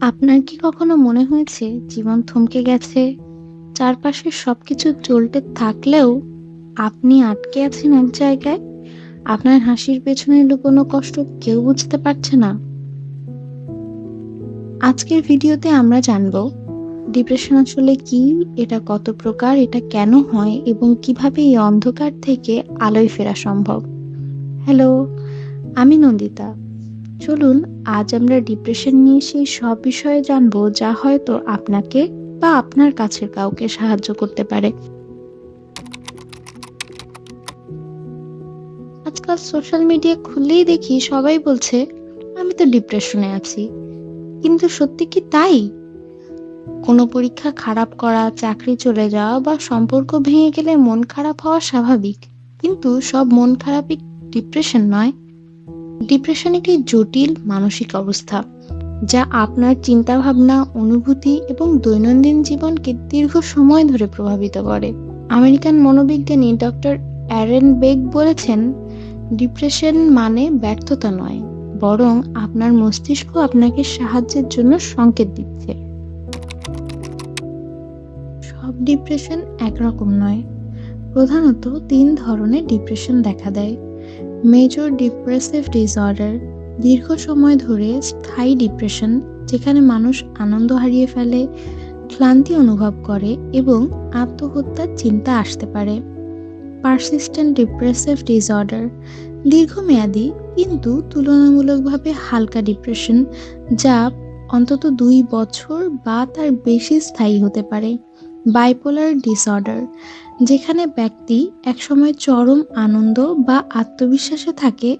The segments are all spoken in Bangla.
আপনার কি কখনো মনে হয়েছে জীবন থমকে গেছে? চারপাশে সবকিছু চলতে থাকলেও আপনি আটকে আছেন এক জায়গায়? আপনার হাসির পেছনে লুকোনো কষ্ট কেউ বুঝতে পারছে না। আজকের ভিডিওতে আমরা জানব, ডিপ্রেশন আসলে কি, এটা কত প্রকার, এটা কেন হয় এবং কীভাবে এই অন্ধকার থেকে আলোয় ফেরা সম্ভব? হ্যালো, আমি নন্দিতা। চলুন, আজ আমরা ডিপ্রেশন নিয়ে সেই সব বিষয়ে জানব যা হয়তো আপনাকে বা আপনার কাছের কাউকে সাহায্য করতে পারে। আজকাল সোশ্যাল মিডিয়া খুললেই দেখি সবাই বলছে, আমি তো ডিপ্রেশনে আছি। কিন্তু সত্যি কি তাই? কোনো পরীক্ষা খারাপ করা, চাকরি চলে যাওয়া বা সম্পর্ক ভেঙে গেলে মন খারাপ হওয়া স্বাভাবিক। কিন্তু সব মন খারাপই ডিপ্রেশন নয়। ডিপ্রেশন একটি জটিল মানসিক অবস্থা, যা আপনার চিন্তাভাবনা, অনুভূতি এবং দৈনন্দিন জীবনকে দীর্ঘ সময় ধরে প্রভাবিত করে। আমেরিকান মনোবিজ্ঞানী ডক্টর অ্যারেন বেগ বলেছেন ডিপ্রেশন মানে ব্যর্থতা নয়, বরং আপনার মস্তিষ্ক আপনাকে সাহায্যের জন্য সংকেত দিচ্ছে। সব ডিপ্রেশন একরকম নয়, প্রধানত তিন ধরনের ডিপ্রেশন দেখা দেয়। মেজর ডিপ্রেসিভ ডিসঅর্ডার দীর্ঘ সময় ধরে স্থায়ী ডিপ্রেশন যেখানে মানুষ আনন্দ হারিয়ে ফেলে, ক্লান্তি অনুভব করে এবং আত্মহত্যার চিন্তা আসতে পারে। পারসিস্টেন্ট ডিপ্রেসিভ ডিসঅর্ডার দীর্ঘমেয়াদী কিন্তু তুলনামূলকভাবে হালকা ডিপ্রেশন যা অন্তত দুই বছর বা তার বেশি স্থায়ী হতে পারে। বাইপোলার ডিসঅর্ডার যেখানে ব্যক্তি একসময় চরম আনন্দ বা আত্মবিশ্বাসে থাকে,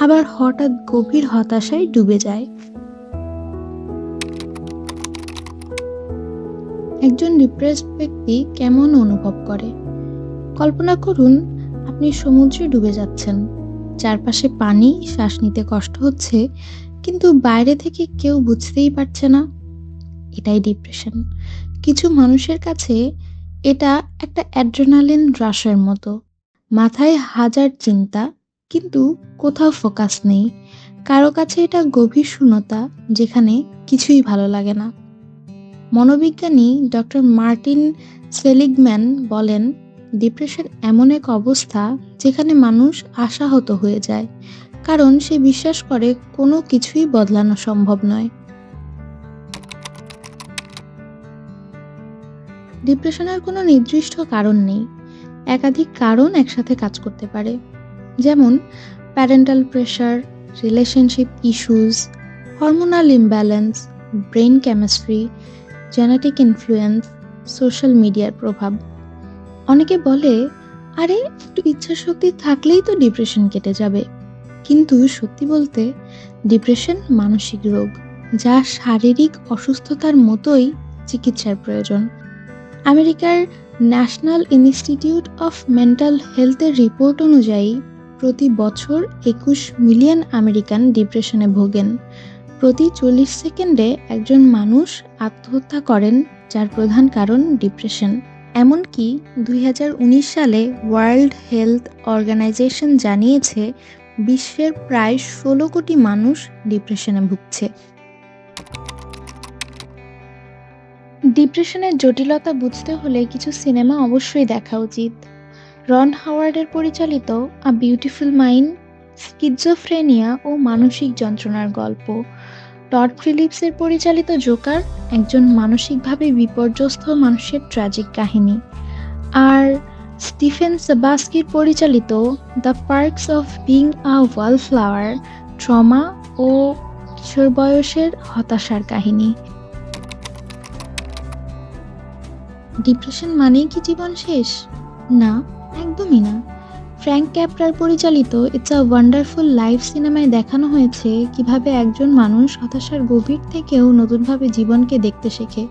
আবার হঠাৎ গভীর হতাশায় ডুবে যায়। একজন ডিপ্রেসড ব্যক্তি কেমন অনুভব করে? কল্পনা করুন, আপনি সমুদ্রে ডুবে যাচ্ছেন। চারপাশে পানি, শ্বাস নিতে কষ্ট হচ্ছে, কিন্তু বাইরে থেকে কেউ বুঝতেই পারছে না। এটাই ডিপ্রেশন কিছু মানুষের কাছে এটা একটা অ্যাড্রেনালিন রাশের মতো। মাথায় হাজার চিন্তা, কিন্তু কোথাও ফোকাস নেই। কারও কাছে এটা গভীর শূন্যতা, যেখানে কিছুই ভালো লাগে না। মনোবিজ্ঞানী ডক্টর মার্টিন সেলিগম্যান বলেন, ডিপ্রেশন এমন এক অবস্থা যেখানে মানুষ আশাহত হয়ে যায়। কারণ সে বিশ্বাস করে কোনো কিছুই বদলানো সম্ভব নয়। ডিপ্রেশনের কোনো নির্দিষ্ট কারণ নেই। একাধিক কারণ একসাথে কাজ করতে পারে। যেমন parental pressure relationship issues hormonal imbalance brain chemistry genetic influence social মিডিয়ার প্রভাব। অনেকে বলে, আরে, একটু ইচ্ছা শক্তি থাকলেই তো ডিপ্রেশন কেটে যাবে। কিন্তু সত্যি বলতে ডিপ্রেশন মানসিক রোগ, যা শারীরিক অসুস্থতার মতোই চিকিৎসার প্রয়োজন। আমেরিকার ন্যাশনাল ইনস্টিটিউট অফ মেন্টাল হেলথের রিপোর্ট অনুযায়ী, প্রতি বছর একুশ মিলিয়ন আমেরিকান ডিপ্রেশনে ভোগেন। প্রতি চল্লিশ সেকেন্ডে একজন মানুষ আত্মহত্যা করেন, যার প্রধান কারণ ডিপ্রেশন। এমনকি দুই হাজার উনিশ সালে ওয়ার্ল্ড হেলথ অর্গানাইজেশন জানিয়েছে, বিশ্বের প্রায় ষোলো কোটি মানুষ ডিপ্রেশনে ভুগছে। ডিপ্রেশনের জটিলতা বুঝতে হলে কিছু সিনেমা অবশ্যই দেখা উচিত। রন হাওয়ার্ডের পরিচালিত আ বিউটিফুল মাইন্ড স্কিজোফ্রেনিয়া ও মানসিক যন্ত্রণার গল্প। টড ফিলিপসের পরিচালিত জোকার একজন মানসিকভাবে বিপর্যস্ত মানুষের ট্র্যাজিক কাহিনী। আর স্টিফেন সাবাস্কির পরিচালিত the perks of being a wallflower trauma ও কিশোর বয়সের হতাশার কাহিনী। ডিপ্রেশন মানেই কি জীবন শেষ? না, একদমই না। ফ্র্যাঙ্ক ক্যাপরার পরিচালিত ইটস আ ওয়ান্ডারফুল লাইফ সিনেমায় দেখানো হয়েছে কীভাবে একজন মানুষ হতাশার গভীর থেকেও নতুনভাবে জীবনকে দেখতে শেখে।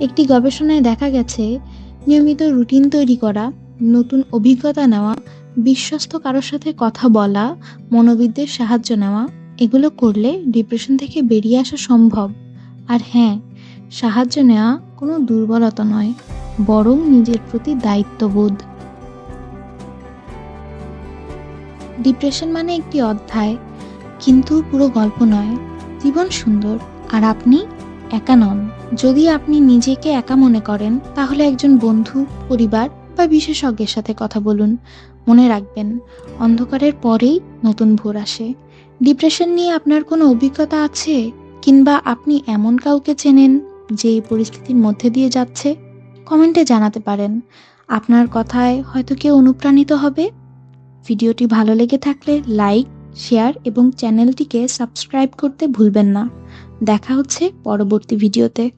একটি গবেষণায় দেখা গেছে, নিয়মিত রুটিন তৈরি করা, নতুন অভিজ্ঞতা নেওয়া, বিশ্বস্ত কারোর সাথে কথা বলা, মনোবিদদের সাহায্য নেওয়া, এগুলো করলে ডিপ্রেশন থেকে বেরিয়ে আসা সম্ভব। আর হ্যাঁ সাহায্য নেওয়া কোনো দুর্বলতা নয়, বরং নিজের প্রতি দায়িত্ববোধ। ডিপ্রেশন মানে একটি অধ্যায়, কিন্তু পুরো গল্প নয়। জীবন সুন্দর, আর আপনি একা নন। যদি আপনি নিজেকে একা মনে করেন, তাহলে একজন বন্ধু, পরিবার বা বিশেষজ্ঞের সাথে কথা বলুন। মনে রাখবেন, অন্ধকারের পরেই নতুন ভোর আসে। ডিপ্রেশন নিয়ে আপনার কোনো অভিজ্ঞতা আছে? কিংবা আপনি এমন কাউকে চেনেন? যে এই পরিস্থিতির মধ্যে দিয়ে যাচ্ছে, কমেন্টে জানাতে পারেন। আপনার কথায় হয়তো কেউ অনুপ্রাণিত হবে। ভিডিওটি ভালো লেগে থাকলে লাইক, শেয়ার এবং চ্যানেলটিকে সাবস্ক্রাইব করতে ভুলবেন না। দেখা হচ্ছে পরবর্তী ভিডিওতে।